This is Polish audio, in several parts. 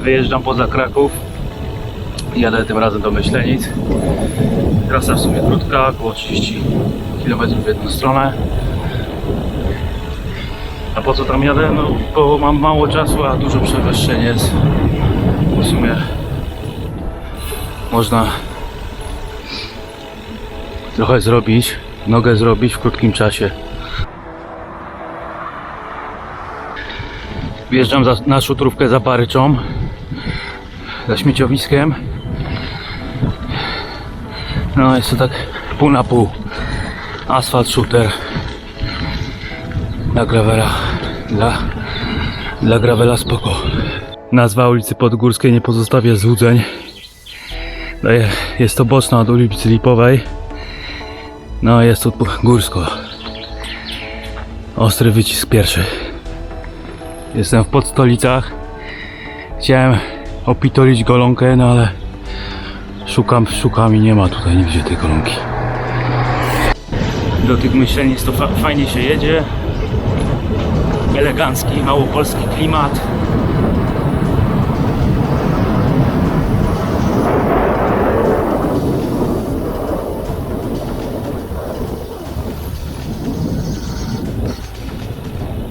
Wyjeżdżam poza Kraków. Jadę tym razem do Myślenic. Trasa w sumie krótka, około 30 km w jedną stronę. A po co tam jadę? No, bo mam mało czasu, a dużo przewyższeń jest. W sumie można trochę zrobić, nogę zrobić w krótkim czasie. Wjeżdżam za, na szutrówkę za Paryczą, za śmieciowiskiem. No jest to tak pół na pół. Asfalt shooter dla gravela. Dla, dla gravela spoko. Nazwa ulicy Podgórskiej nie pozostawia złudzeń. Daje- Jest to boczna od ulicy Lipowej. No jest tu górsko. Ostry wycisk pierwszy. Jestem w podstolicach. Chciałem opitolić golonkę, no ale szukam, szukam i nie ma tutaj nigdzie tej golonki. Do tych myślenic to fa- fajnie się jedzie. Elegancki, małopolski klimat.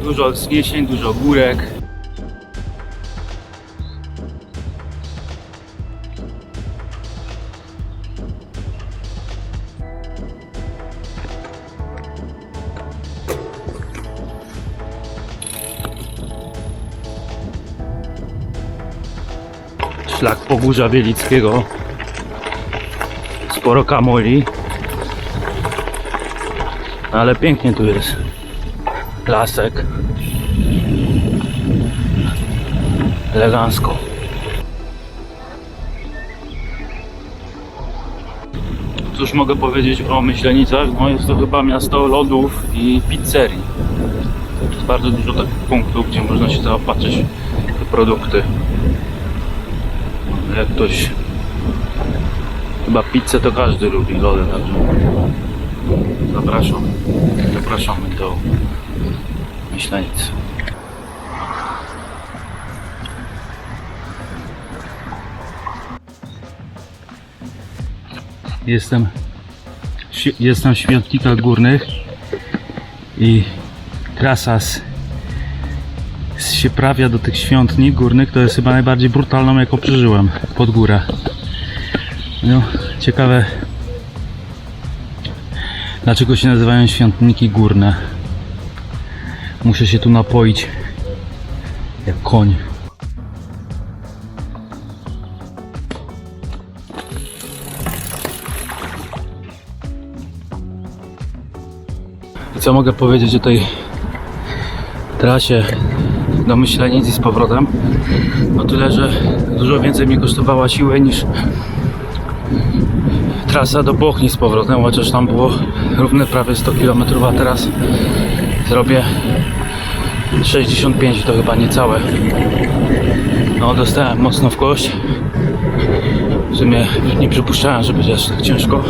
Dużo wzniesień, dużo górek. Szlak Pogórza Wielickiego. Sporo kamoli. Ale pięknie tu jest. Lasek. Elegancko. Cóż mogę powiedzieć o Myślenicach? No jest to chyba miasto lodów i pizzerii. Jest bardzo dużo takich punktów, gdzie można się zaopatrzyć w produkty. Jak ktoś chyba pizzę to każdy lubi lody, także zapraszam. Zapraszamy do Myślenic. Jestem, jestem w świątnikach górnych i trasa z, z Sieprawia do tych świątni górnych to jest chyba najbardziej brutalną jaką przeżyłem pod górę. No, ciekawe dlaczego się nazywają świątniki górne. Muszę się tu napoić jak koń. I co mogę powiedzieć o tej trasie do Myślenic i z powrotem? O tyle, że dużo więcej mnie kosztowała siłę niż trasa do Bochni z powrotem, chociaż tam było równe prawie 100 km, a teraz zrobię 65 to chyba niecałe. No dostałem mocno w kość. W sumie nie przypuszczałem, że będzie aż tak ciężko.